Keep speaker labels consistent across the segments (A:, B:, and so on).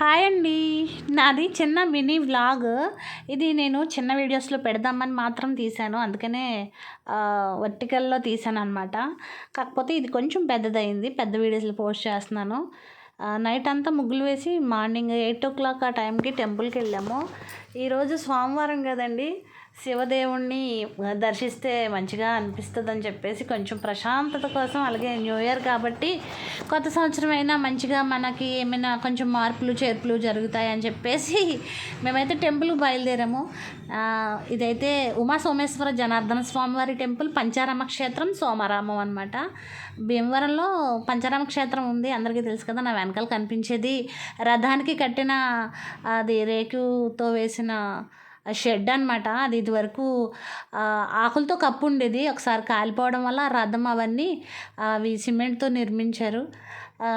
A: Hi అండి. నాది చిన్న మినీ వ్లాగ్. ఇది నేను చిన్న వీడియోస్లో పెడదామని మాత్రం తీశాను. అందుకనే వర్టికల్లో తీశాను అనమాట కాకపోతే ఇది కొంచెం పెద్దదైంది పెద్ద వీడియోస్లో పోస్ట్ చేస్తున్నాను. నైట్ అంతా ముగ్గులు వేసి మార్నింగ్ ఎయిట్ ఓ క్లాక్ ఆ టైంకి టెంపుల్కి వెళ్ళాము. ఈరోజు సోమవారం కదండి. శివదేవుణ్ణి దర్శిస్తే మంచిగా అనిపిస్తుందని చెప్పేసి కొంచెం ప్రశాంతత కోసం అలాగే న్యూ ఇయర్ కాబట్టి కొత్త సంవత్సరం అయినా మంచిగా మనకి ఏమైనా కొంచెం మార్పులు చేర్పులు జరుగుతాయని చెప్పేసి మేమైతే టెంపుల్కి బయలుదేరాము. ఇదైతే ఉమా సోమేశ్వర జనార్దన స్వామివారి టెంపుల్ పంచారామ క్షేత్రం సోమరామం అనమాట భీమవరంలో పంచారామ క్షేత్రం ఉంది అందరికీ తెలుసు కదా నా వెనకాల కనిపించేది. రథానికి కట్టిన అది రేకుతో వేసిన షెడ్ అనమాట అది ఇదివరకు ఆకులతో కప్పు ఉండేది. ఒకసారి కాలిపోవడం వల్ల రథం అవన్నీ అవి సిమెంట్తో నిర్మించారు.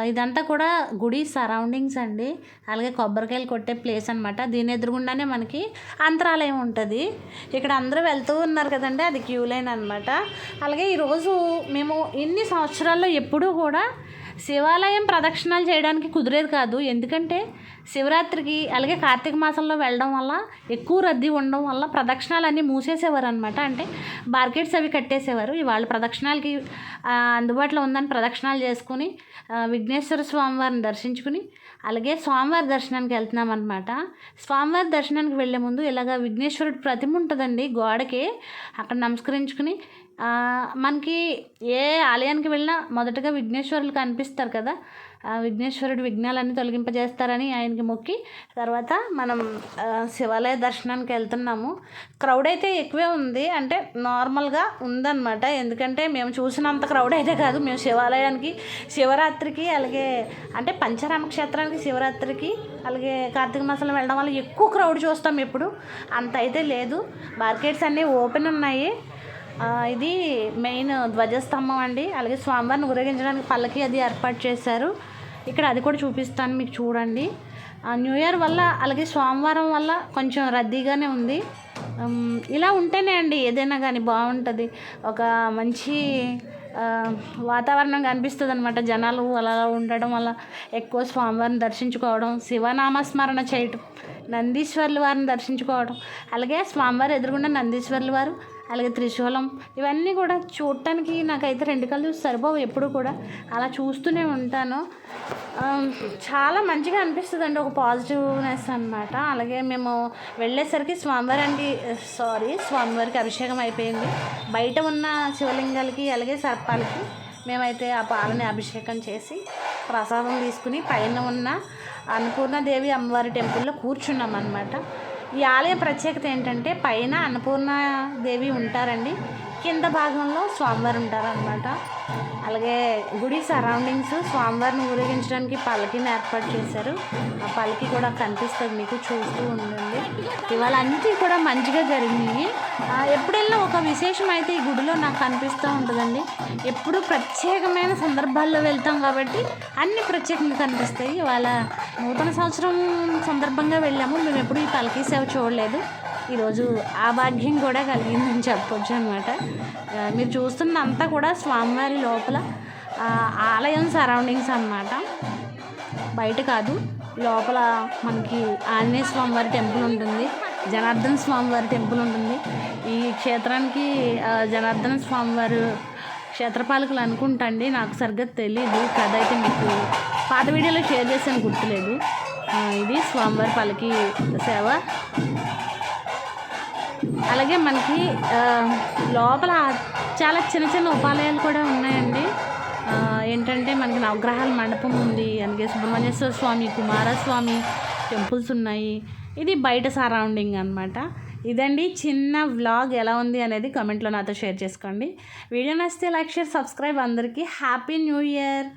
A: ఇదంతా కూడా గుడి సరౌండింగ్స్ అండి. అలాగే కొబ్బరికాయలు కొట్టే ప్లేస్ అనమాట దీని ఎదురుగుండానే మనకి అంతరాలయం ఉంటుంది. ఇక్కడ అందరూ వెళ్తూ ఉన్నారు కదండి అది క్యూ లైన్ అనమాట అలాగే ఈరోజు మేము ఇన్ని సంవత్సరాల్లో ఎప్పుడూ కూడా శివాలయం ప్రదక్షిణాలు చేయడానికి కుదిరేది కాదు. ఎందుకంటే శివరాత్రికి అలాగే కార్తీక మాసంలో వెళ్ళడం వల్ల ఎక్కువ రద్దీ ఉండడం వల్ల ప్రదక్షిణాలు అన్నీ మూసేసేవారు అనమాట అంటే మార్కెట్స్ అవి కట్టేసేవారు. ఇవాళ ప్రదక్షిణాలకి అందుబాటులో ఉందని ప్రదక్షిణాలు చేసుకుని విఘ్నేశ్వర స్వామివారిని దర్శించుకుని అలాగే స్వామివారి దర్శనానికి వెళ్తున్నాం అనమాట స్వామివారి దర్శనానికి వెళ్ళే ముందు ఇలాగ విఘ్నేశ్వరుడు ప్రతిమ ఉంటుందండి. గోడకి అక్కడ నమస్కరించుకుని మనకి ఏ ఆలయానికి వెళ్ళినా మొదటగా విఘ్నేశ్వరులు కనిపిస్తారు కదా. విఘ్నేశ్వరుడు విఘ్నాలన్నీ తొలగింపజేస్తారని ఆయనకి మొక్కి తర్వాత మనం శివాలయ దర్శనానికి వెళ్తున్నాము. క్రౌడ్ అయితే ఎక్కువే ఉంది. అంటే నార్మల్గా ఉందన్నమాట. ఎందుకంటే మేము చూసినంత క్రౌడ్ అయితే కాదు. మేము శివాలయానికి శివరాత్రికి అలాగే అంటే పంచరామ క్షేత్రానికి శివరాత్రికి అలాగే కార్తీక మాసంలో వెళ్ళడం వల్ల ఎక్కువ క్రౌడ్ చూస్తాం ఎప్పుడు. అంత అయితే లేదు. మార్కెట్స్ అన్నీ ఓపెన్ ఉన్నాయి. ఇది మెయిన్ ధ్వజస్తంభం అండి. అలాగే స్వామివారిని ఊరేగించడానికి పల్లకి అది ఏర్పాటు చేశారు. ఇక్కడ అది కూడా చూపిస్తాను మీకు చూడండి. న్యూ ఇయర్ వల్ల అలాగే సోమవారం వల్ల కొంచెం రద్దీగానే ఉంది. ఇలా ఉంటేనే అండి ఏదైనా కానీ బాగుంటుంది. ఒక మంచి వాతావరణం కనిపిస్తుంది అనమాట జనాలు అలా ఉండడం వల్ల ఎక్కువ స్వామివారిని దర్శించుకోవడం శివనామస్మరణ చేయటం నందీశ్వర్ల వారిని దర్శించుకోవడం అలాగే స్వామివారి ఎదురుగుండా నందీశ్వర్ల వారు అలాగే త్రిశూలం ఇవన్నీ కూడా చూడటానికి నాకైతే రెండు కళ్ళు సరిపోవు ఎప్పుడు కూడా. అలా చూస్తూనే ఉంటాను. చాలా మంచిగా అనిపిస్తుంది అండి ఒక పాజిటివ్నెస్ అనమాట అలాగే మేము వెళ్ళేసరికి స్వామివారికి సారీ స్వామివారికి అభిషేకం అయిపోయింది. బయట ఉన్న శివలింగాలకి అలాగే సర్పాలకి మేమైతే ఆ పాలని అభిషేకం చేసి ప్రసాదం తీసుకుని పైన ఉన్న అన్నపూర్ణదేవి అమ్మవారి టెంపుల్లో కూర్చున్నాం అనమాట ఈ ఆలయ ప్రత్యేకత ఏంటంటే పైన అన్నపూర్ణాదేవి ఉంటారండి. కింద భాగంలో స్వామివారు ఉంటారనమాట అలాగే గుడి సరౌండింగ్స్ స్వామివారిని ఊరేగించడానికి పల్లకిని ఏర్పాటు చేశారు. ఆ పల్లకి కూడా కనిపిస్తుంది మీకు చూస్తూ ఉండండి. ఇవాళ అన్నీ కూడా మంచిగా జరిగినాయి. ఎప్పుడెళ్ళినా ఒక విశేషం అయితే ఈ గుడిలో నాకు కనిపిస్తూ ఉంటుందండి. ఎప్పుడు ప్రత్యేకమైన సందర్భాల్లో వెళ్తాం కాబట్టి అన్ని ప్రత్యేకంగా కనిపిస్తాయి. ఇవాళ నూతన సంవత్సరం సందర్భంగా వెళ్ళాము. మేము ఎప్పుడు ఈ పలకీ సేవ చూడలేదు. ఈరోజు ఆ భాగ్యం కూడా కలిగిందని చెప్పొచ్చు అనమాట మీరు చూస్తున్నంతా కూడా స్వామివారి లోపల ఆలయం సరౌండింగ్స్ అనమాట బయట కాదు. లోపల మనకి ఆంజనేయ స్వామివారి టెంపుల్ ఉంటుంది. జనార్దన స్వామివారి టెంపుల్ ఉంటుంది. ఈ క్షేత్రానికి జనార్దన స్వామివారు క్షేత్రపాలకులు అనుకుంటండి నాకు సరిగ్గా తెలియదు కథ అయితే మీకు పాత వీడియోలో షేర్ చేసాను గుర్తులేదు. ఇది స్వామివారి పలకి సేవ. అలాగే మనకి లోపల చాలా చిన్న చిన్న ఉపాలయాలు కూడా ఉన్నాయండి. ఏంటంటే మనకి నవగ్రహాల మండపం ఉంది. అలాగే సుబ్రహ్మణ్యేశ్వర స్వామి కుమారస్వామి టెంపుల్స్ ఉన్నాయి. ఇది బయట సరౌండింగ్ అనమాట ఇదండి చిన్న వ్లాగ్ ఎలా ఉంది అనేది కమెంట్లో నాతో షేర్ చేసుకోండి. వీడియో నచ్చితే లైక్ షేర్ సబ్స్క్రైబ్ అందరికీ హ్యాపీ న్యూ ఇయర్!